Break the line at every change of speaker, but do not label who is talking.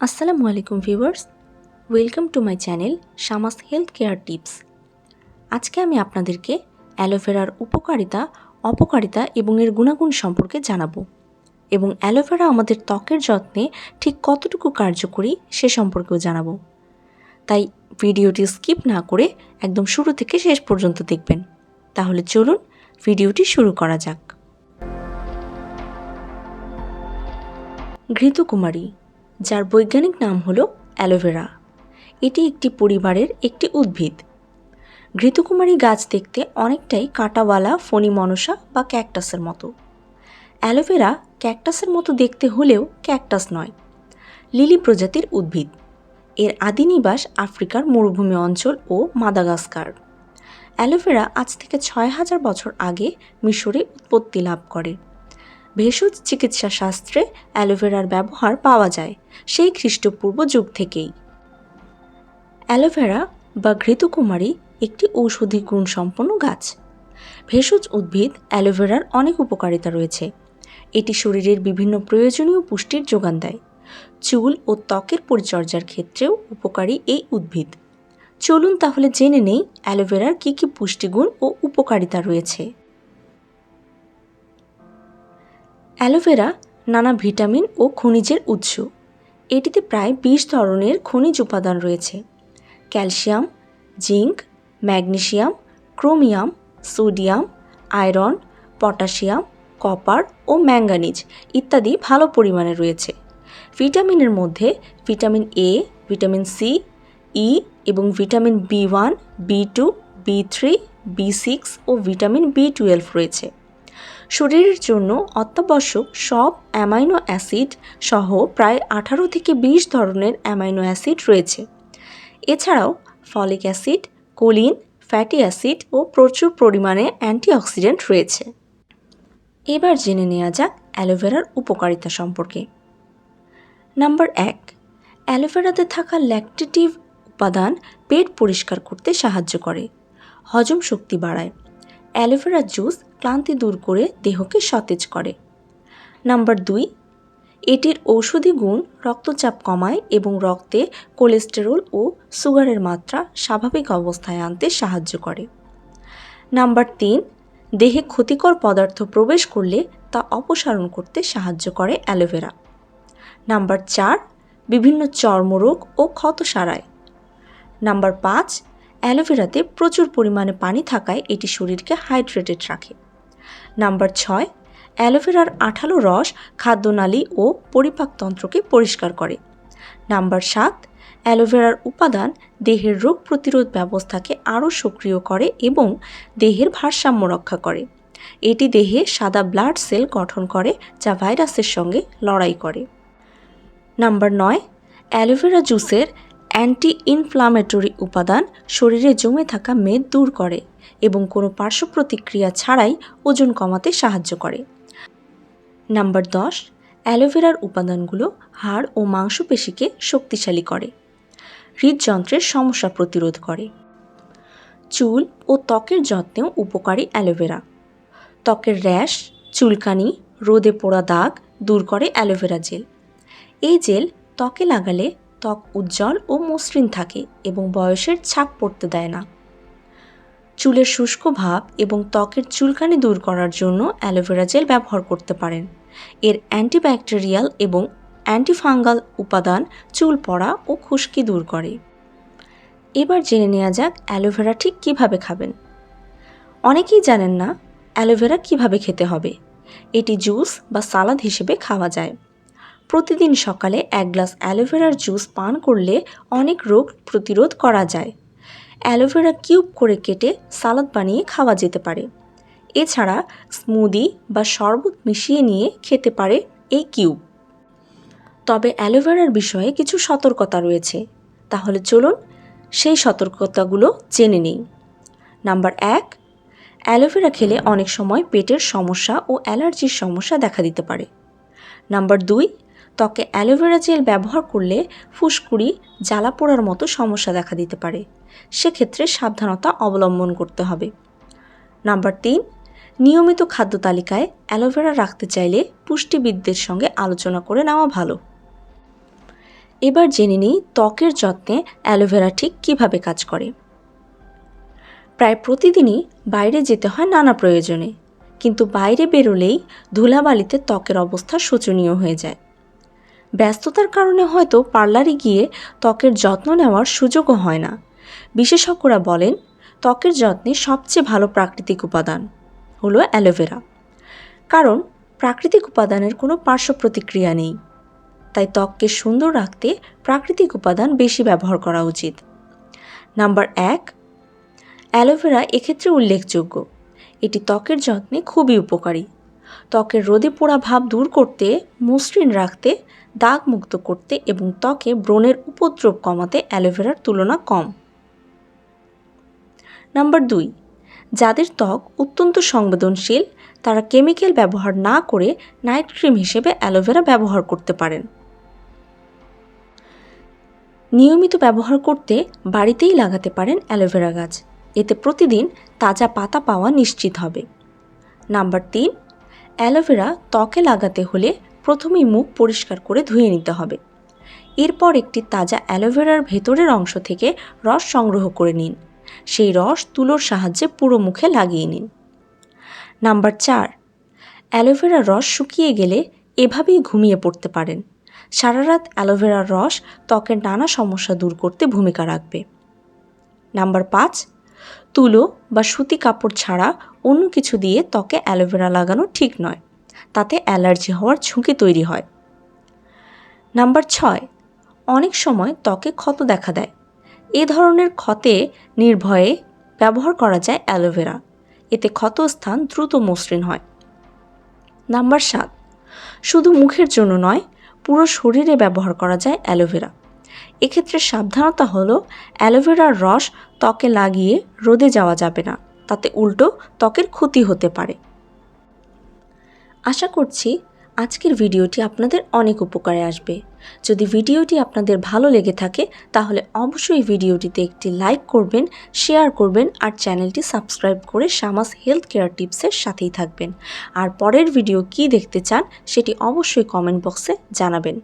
আসসালামু আলাইকুম viewers, welcome to my channel Shamas health care tips. আজকে আমি আপনাদেরকে অ্যালোভেরার উপকারিতা, অপকারিতা এবং এর গুণাগুণ সম্পর্কে জানাব এবং অ্যালোভেরা আমাদের ত্বকের যত্নে ঠিক কতটুকু কার্যকরী সে সম্পর্কেও জানাব। তাই ভিডিওটি স্কিপ না করে একদম শুরু থেকে শেষ পর্যন্ত দেখবেন। তাহলে চলুন ভিডিওটি শুরু করা যাক। ঘৃতকুমারী যার বৈজ্ঞানিক নাম হলো অ্যালোভেরা। এটি একটি পরিবারের একটি উদ্ভিদ। ঘৃতকুমারী গাছ দেখতে অনেকটাই কাঁটাওয়ালা, ফণি মনসা বা ক্যাকটাসের মতো। অ্যালোভেরা ক্যাকটাসের মতো দেখতে হলেও ক্যাকটাস নয়। লিলি প্রজাতির উদ্ভিদ। এর আদি নিবাস আফ্রিকার মরুভূমি অঞ্চল ও মাদাগাস্কার। অ্যালোভেরা আজ থেকে ছয় হাজার বছর আগে মিশরে উৎপত্তি লাভ করে। ভেষজ চিকিৎসা শাস্ত্রে অ্যালোভেরার ব্যবহার পাওয়া যায়, সেই খ্রিস্টপূর্ব যুগ থেকেই। অ্যালোভেরা বা ঘৃতকুমারী একটি ঔষধি গুণ সম্পন্ন গাছ। ভেষজ উদ্ভিদ অ্যালোভেরার অনেক উপকারিতা রয়েছে। এটি শরীরের বিভিন্ন প্রয়োজনীয় পুষ্টির যোগান দেয়। চুল ও ত্বকের পরিচর্যার ক্ষেত্রেও উপকারী এই উদ্ভিদ। চলুন তাহলে জেনে নেই অ্যালোভেরার কী কী পুষ্টিগুণ ও উপকারিতা রয়েছে। অ্যালোভেরা নানা ভিটামিন ও খনিজের উৎস। এটিতে প্রায় বিশ ধরনের খনিজ উপাদান রয়েছে। Calcium, zinc, magnesium, chromium, sodium, iron, potassium, copper ও ম্যাঙ্গানিজ ইত্যাদি ভালো পরিমাণে রয়েছে। ভিটামিনের মধ্যে vitamin A vitamin C E এবং vitamin B one B two B three B six ও ভিটামিন বি টুয়েলভ রয়েছে। শরীরের জন্য অত্যাবশ্যক সব অ্যামাইনো অ্যাসিড সহ প্রায় আঠারো থেকে বিশ ধরনের অ্যামাইনো অ্যাসিড রয়েছে। এছাড়াও folic acid, choline, fatty acid ও প্রচুর পরিমাণে অ্যান্টিঅক্সিডেন্ট রয়েছে। এবার জেনে নেওয়া যাক অ্যালোভেরার উপকারিতা সম্পর্কে। নাম্বার এক, অ্যালোভেরাতে থাকা ল্যাকটেটিভ উপাদান পেট পরিষ্কার করতে সাহায্য করে, হজম শক্তি বাড়ায়। অ্যালোভেরা জুস ক্লান্তি দূর করে দেহকে সতেজ করে। নাম্বার দুই, এটির ঔষধি গুণ রক্তচাপ কমায় এবং রক্তে কোলেস্টেরল ও সুগারের মাত্রা স্বাভাবিক অবস্থায় আনতে সাহায্য করে। নাম্বার তিন, দেহে ক্ষতিকর পদার্থ প্রবেশ করলে তা অপসারণ করতে সাহায্য করে অ্যালোভেরা। নাম্বার চার, বিভিন্ন চর্মরোগ ও ক্ষত সারায় নাম্বার পাঁচ অ্যালোভেরাতে প্রচুর পরিমাণে পানি থাকায় এটি শরীরকে হাইড্রেটেড রাখে। নাম্বার ছয়, অ্যালোভেরার আঠালো রস খাদ্যনালী ও পরিপাকতন্ত্রকে পরিষ্কার করে। নাম্বার সাত, অ্যালোভেরার উপাদান দেহের রোগ প্রতিরোধ ব্যবস্থাকে আরও সক্রিয় করে এবং দেহের ভারসাম্য রক্ষা করে। এটি দেহে সাদা ব্লাড সেল গঠন করে, যা ভাইরাসের সঙ্গে লড়াই করে। নাম্বার নয়, অ্যালোভেরা জুসের অ্যান্টি ইনফ্লামেটরি উপাদান শরীরে জমে থাকা মেদ দূর করে এবং কোনো পার্শ্ব প্রতিক্রিয়া ছাড়াই ওজন কমাতে সাহায্য করে। নাম্বার দশ, অ্যালোভেরার উপাদানগুলো হাড় ও মাংসপেশিকে শক্তিশালী করে, হৃদযন্ত্রের সমস্যা প্রতিরোধ করে। চুল ও ত্বকের যত্নেও উপকারী অ্যালোভেরা। ত্বকের র্যাশ, চুলকানি, রোদে পোড়া দাগ দূর করে অ্যালোভেরা জেল। এই জেল ত্বকে লাগালে ত্বক উজ্জ্বল ও মসৃণ থাকে এবং বয়সের ছাপ পড়তে দেয় না। চুলের শুষ্ক ভাব এবং ত্বকের চুলকানি দূর করার জন্য অ্যালোভেরা জেল ব্যবহার করতে পারেন। এর অ্যান্টিব্যাকটেরিয়াল এবং অ্যান্টিফাঙ্গাল উপাদান চুল পড়া ও খুশকি দূর করে। এবার জেনে নেওয়া যাক অ্যালোভেরা ঠিক কীভাবে খাবেন। অনেকেই জানেন না অ্যালোভেরা কীভাবে খেতে হবে। এটি জুস বা সালাদ হিসেবে খাওয়া যায়। প্রতিদিন সকালে এক গ্লাস অ্যালোভেরার জুস পান করলে অনেক রোগ প্রতিরোধ করা যায়। অ্যালোভেরা কিউব করে কেটে সালাদ বানিয়ে খাওয়া যেতে পারে। এছাড়া স্মুদি বা শরবত মিশিয়ে নিয়ে খেতে পারে এই কিউব তবে অ্যালোভেরার বিষয়ে কিছু সতর্কতা রয়েছে। তাহলে চলুন সেই সতর্কতাগুলো জেনে নিই। নাম্বার এক অ্যালোভেরা খেলে অনেক সময় পেটের সমস্যা ও অ্যালার্জির সমস্যা দেখা দিতে পারে। নাম্বার দুই ত্বকে অ্যালোভেরা জেল ব্যবহার করলে ফুসকুড়ি, জ্বালা পোড়ার মতো সমস্যা দেখা দিতে পারে। সেক্ষেত্রে সাবধানতা অবলম্বন করতে হবে। নাম্বার তিন, নিয়মিত খাদ্য তালিকায় অ্যালোভেরা রাখতে চাইলে পুষ্টিবিদদের সঙ্গে আলোচনা করে নেওয়া ভালো। এবার জেনে নিই ত্বকের যত্নে অ্যালোভেরা ঠিক কীভাবে কাজ করে। প্রায় প্রতিদিনই বাইরে যেতে হয় নানা প্রয়োজনে, কিন্তু বাইরে বেরোলেই ধুলাবালিতে ত্বকের অবস্থা শোচনীয় হয়ে যায়। ব্যস্ততার কারণে হয়তো পার্লারে গিয়ে ত্বকের যত্ন নেওয়ার সুযোগও হয় না। বিশেষজ্ঞরা বলেন, ত্বকের যত্নে সবচেয়ে ভালো প্রাকৃতিক উপাদান হলো অ্যালোভেরা কারণ প্রাকৃতিক উপাদানের কোনো পার্শ্ব প্রতিক্রিয়া নেই। তাই ত্বককে সুন্দর রাখতে প্রাকৃতিক উপাদান বেশি ব্যবহার করা উচিত। নাম্বার এক অ্যালোভেরা এক্ষেত্রে উল্লেখযোগ্য। এটি ত্বকের যত্নে খুবই উপকারী। ত্বকের রোদে পোড়া ভাব দূর করতে, মসৃণ রাখতে, দাগ মুক্ত করতে এবং ত্বকে ব্রণের উপদ্রব কমাতে অ্যালোভেরার তুলনা কম। নাম্বার দুই, যাদের ত্বক অত্যন্ত সংবেদনশীল, তারা কেমিক্যাল ব্যবহার না করে নাইট ক্রিম হিসেবে অ্যালোভেরা ব্যবহার করতে পারেন। নিয়মিত ব্যবহার করতে বাড়িতেই লাগাতে পারেন অ্যালোভেরা গাছ। এতে প্রতিদিন তাজা পাতা পাওয়া নিশ্চিত হবে। নাম্বার তিন অ্যালোভেরা ত্বকে লাগাতে হলে প্রথমেই মুখ পরিষ্কার করে ধুয়ে নিতে হবে। এরপর একটি তাজা অ্যালোভেরার ভেতরের অংশ থেকে রস সংগ্রহ করে নিন। সেই রস তুলোর সাহায্যে পুরো মুখে লাগিয়ে নিন। নাম্বার চার, অ্যালোভেরার রস শুকিয়ে গেলে এভাবেই ঘুমিয়ে পড়তে পারেন। সারা রাত অ্যালোভেরার রস ত্বকের নানা সমস্যা দূর করতে ভূমিকা রাখবে। নাম্বার পাঁচ তুলো বা সুতি কাপড় ছাড়া অন্য কিছু দিয়ে ত্বকে অ্যালোভেরা লাগানো ঠিক নয়। তাতে অ্যালার্জি হওয়ার ঝুঁকি তৈরি হয়। নাম্বার ছয়, অনেক সময় ত্বকে ক্ষত দেখা দেয়। এ ধরনের ক্ষতে নির্ভয়ে ব্যবহার করা যায় অ্যালোভেরা। এতে ক্ষত স্থান দ্রুত মসৃণ হয়। নাম্বার সাত, শুধু মুখের জন্য নয়, পুরো শরীরে ব্যবহার করা যায় অ্যালোভেরা। এক্ষেত্রে সাবধানতা হলো অ্যালোভেরার রস ত্বকে লাগিয়ে রোদে যাওয়া যাবে না। তাতে উল্টো ত্বকের ক্ষতি হতে পারে। আশা করছি আজকের ভিডিওটি আপনাদের অনেক উপকারে আসবে। যদি ভিডিওটি আপনাদের ভালো লেগে থাকে, তাহলে অবশ্যই ভিডিওটিতে একটি লাইক করবেন শেয়ার করবেন আর চ্যানেলটি সাবস্ক্রাইব করে শামাস হেলথ কেয়ার টিপসের সাথেই থাকবেন। আর পরের ভিডিও কি দেখতে চান, সেটি অবশ্যই কমেন্ট বক্সে জানাবেন।